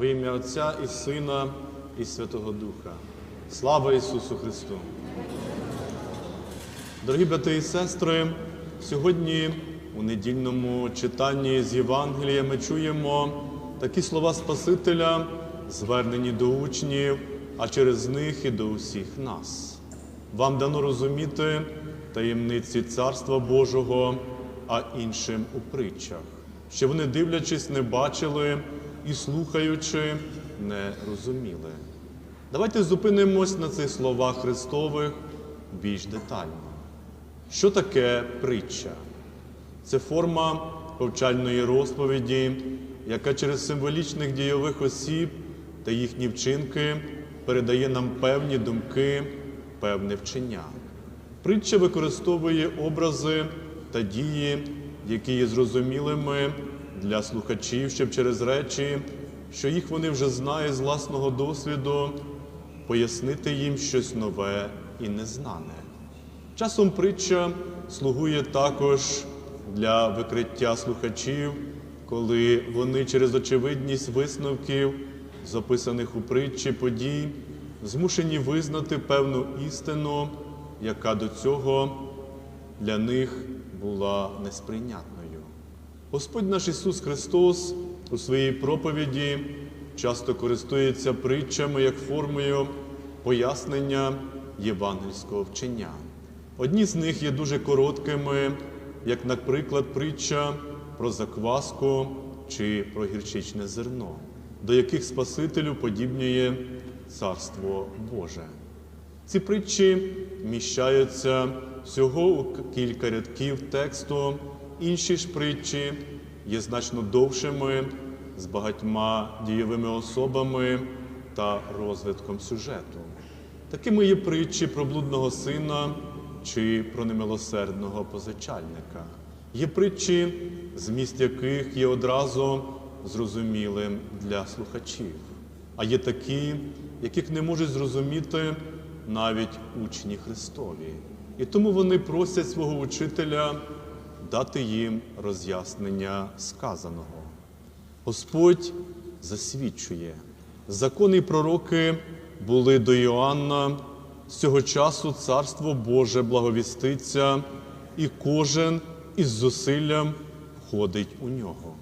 Во ім'я Отця і Сина, і Святого Духа. Слава Ісусу Христу! Дорогі брати і сестри, сьогодні у недільному читанні з Євангелія ми чуємо такі слова Спасителя, звернені до учнів, а через них і до усіх нас. Вам дано розуміти таємниці Царства Божого, а іншим у притчах, що вони, дивлячись, не бачили і слухаючи, не розуміли. Давайте зупинимось на цих словах Христових більш детально. Що таке притча? Це форма повчальної розповіді, яка через символічних дійових осіб та їхні вчинки передає нам певні думки, певне вчення. Притча використовує образи та дії, які є зрозумілими для слухачів, щоб через речі, що їх вони вже знають з власного досвіду, пояснити їм щось нове і незнане. Часом притча слугує також для викриття слухачів, коли вони через очевидність висновків, записаних у притчі подій, змушені визнати певну істину, яка до цього для них була несприйнятною. Господь наш Ісус Христос у своїй проповіді часто користується притчами як формою пояснення євангельського вчення. Одні з них є дуже короткими, як, наприклад, притча про закваску чи про гірчичне зерно, до яких Спасителю подібнює Царство Боже. Ці притчі вміщаються всього у кілька рядків тексту, інші ж притчі є значно довшими, з багатьма дієвими особами та розвитком сюжету. Такими є притчі про блудного сина чи про немилосердного позичальника. Є притчі, зміст яких є одразу зрозумілим для слухачів, а є такі, яких не можуть зрозуміти навіть учні Христові. І тому вони просять свого учителя дати їм роз'яснення сказаного. Господь засвідчує, закони і пророки були до Іоанна, з цього часу Царство Боже благовіститься, і кожен із зусиллям входить у нього.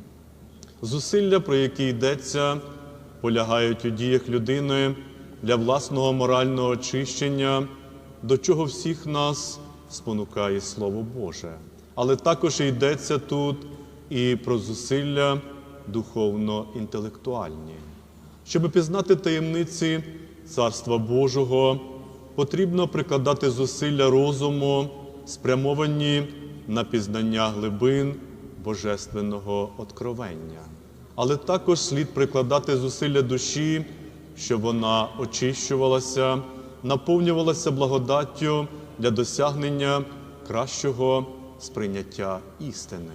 Зусилля, про які йдеться, полягають у діях людини для власного морального очищення, до чого всіх нас спонукає Слово Боже. Але також йдеться тут і про зусилля духовно-інтелектуальні. Щоб пізнати таємниці Царства Божого, потрібно прикладати зусилля розуму, спрямовані на пізнання глибин божественного откровення. Але також слід прикладати зусилля душі, щоб вона очищувалася, наповнювалася благодаттю для досягнення кращого сприйняття істини.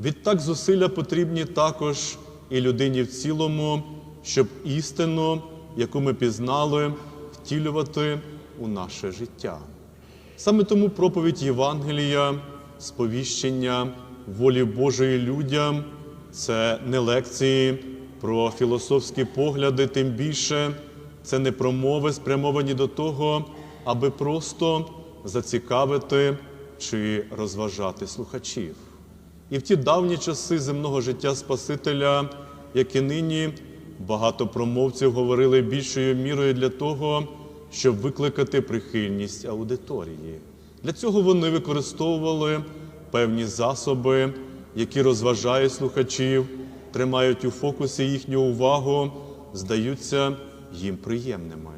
Відтак зусилля потрібні також і людині в цілому, щоб істину, яку ми пізнали, втілювати у наше життя. Саме тому проповідь Євангелія, сповіщення волі Божої людям це не лекції про філософські погляди, тим більше це не промови, спрямовані до того, аби просто зацікавити чи розважати слухачів. І в ті давні часи земного життя Спасителя, як і нині, багато промовців говорили більшою мірою для того, щоб викликати прихильність аудиторії. Для цього вони використовували певні засоби, які розважають слухачів, тримають у фокусі їхню увагу, здаються їм приємними.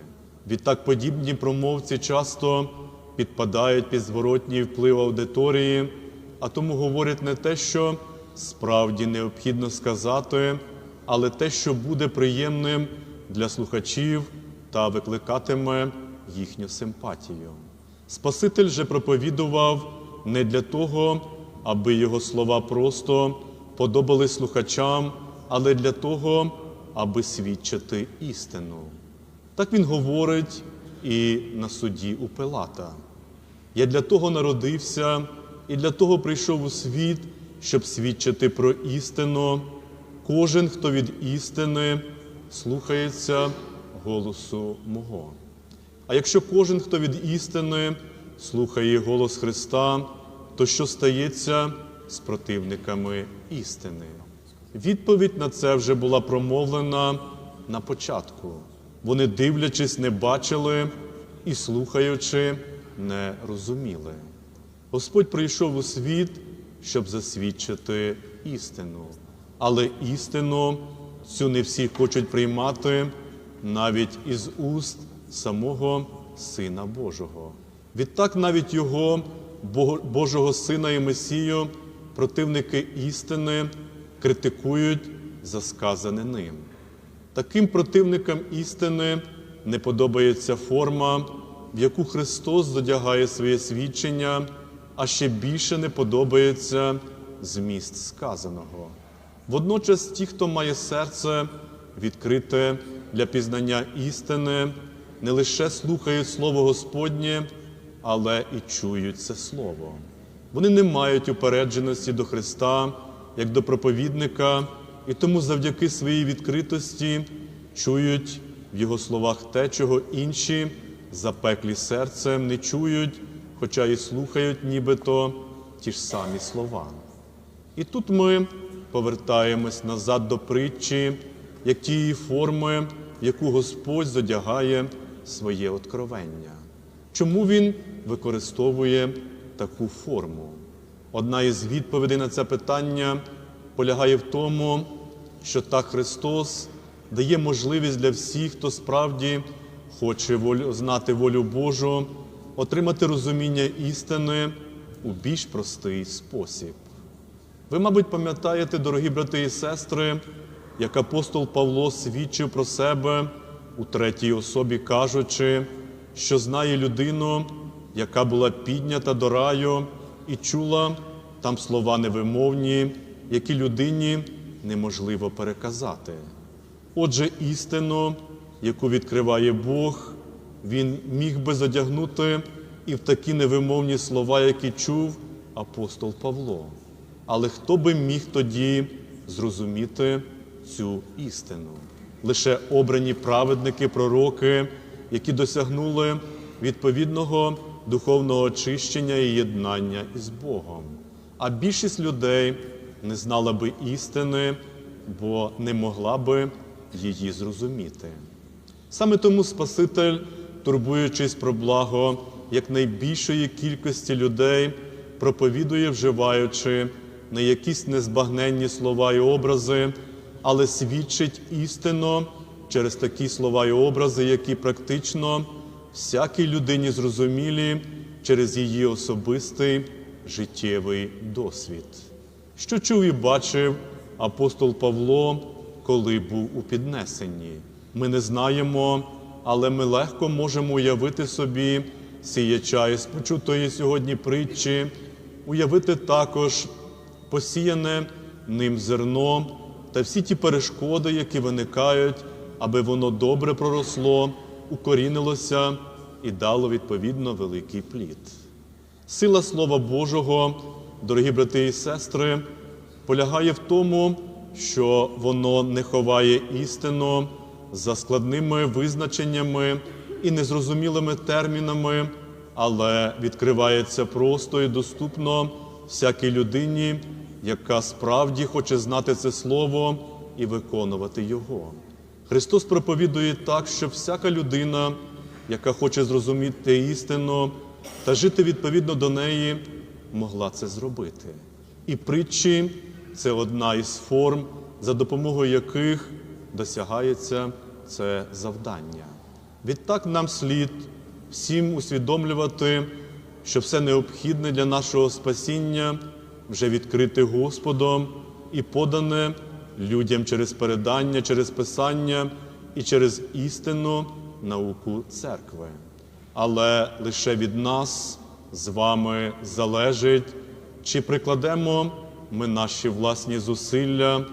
Відтак подібні промовці часто підпадають під зворотній вплив аудиторії, а тому говорять не те, що справді необхідно сказати, але те, що буде приємним для слухачів та викликатиме їхню симпатію. Спаситель же проповідував не для того, аби його слова просто подобали слухачам, але для того, аби свідчити істину. Так він говорить і на суді у Пилата. Я для того народився і для того прийшов у світ, щоб свідчити про істину. Кожен, хто від істини, слухається голосу мого. А якщо кожен, хто від істини слухає голос Христа, то що стається з противниками істини? Відповідь на це вже була промовлена на початку. Вони, дивлячись, не бачили і слухаючи, не розуміли. Господь прийшов у світ, щоб засвідчити істину. Але істину цю не всі хочуть приймати навіть із уст самого Сина Божого. Відтак навіть Його, Божого Сина і Месію, противники істини критикують за сказане ним. Таким противникам істини не подобається форма, в яку Христос задягає своє свідчення, а ще більше не подобається зміст сказаного. Водночас ті, хто має серце відкрите для пізнання істини, не лише слухають Слово Господнє, але і чують це Слово. Вони не мають упередженості до Христа, як до проповідника, і тому завдяки своїй відкритості чують в Його словах те, чого інші запеклі серцем не чують, хоча і слухають нібито ті ж самі слова. І тут ми повертаємось назад до притчі, як тієї форми, яку Господь задягає своє откровення. Чому Він використовує таку форму? Одна із відповідей на це питання полягає в тому, що так Христос дає можливість для всіх, хто справді хоче знати волю Божу, отримати розуміння істини у більш простий спосіб. Ви, мабуть, пам'ятаєте, дорогі брати і сестри, як апостол Павло свідчив про себе у третій особі, кажучи, що знає людину, яка була піднята до раю і чула там слова невимовні, які людині неможливо переказати. Отже, істину, яку відкриває Бог, він міг би задягнути і в такі невимовні слова, які чув апостол Павло. Але хто би міг тоді зрозуміти цю істину? Лише обрані праведники, пророки, які досягнули відповідного духовного очищення і єднання із Богом. А більшість людей не знала би істини, бо не могла би її зрозуміти. Саме тому Спаситель, турбуючись про благо якнайбільшої кількості людей, проповідує, вживаючи не якісь незбагненні слова і образи, але свідчить істину через такі слова і образи, які практично всякій людині зрозумілі через її особистий життєвий досвід. Що чув і бачив апостол Павло, коли був у піднесенні? Ми не знаємо, але ми легко можемо уявити собі сіяча із почутої сьогодні притчі, уявити також посіяне ним зерно та всі ті перешкоди, які виникають, аби воно добре проросло, укорінилося і дало відповідно великий плід. Сила Слова Божого, дорогі брати і сестри, полягає в тому, що воно не ховає істину за складними визначеннями і незрозумілими термінами, але відкривається просто і доступно всякій людині, яка справді хоче знати це слово і виконувати його. Христос проповідує так, що всяка людина, яка хоче зрозуміти істину та жити відповідно до неї, могла це зробити. І притчі це одна із форм, за допомогою яких досягається це завдання. Відтак нам слід всім усвідомлювати, що все необхідне для нашого спасіння вже відкрите Господом і подане людям через передання, через Писання і через істинну науку церкви. Але лише від нас з вами залежить, чи прикладемо ми наші власні зусилля,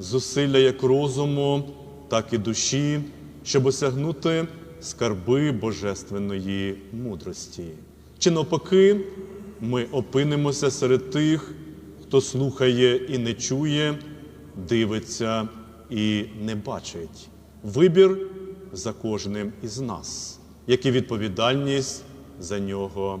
зусилля як розуму, так і душі, щоб осягнути скарби божественної мудрості. Чи навпаки, ми опинимося серед тих, хто слухає і не чує, дивиться і не бачить. вибір за кожним із нас, як і відповідальність за нього.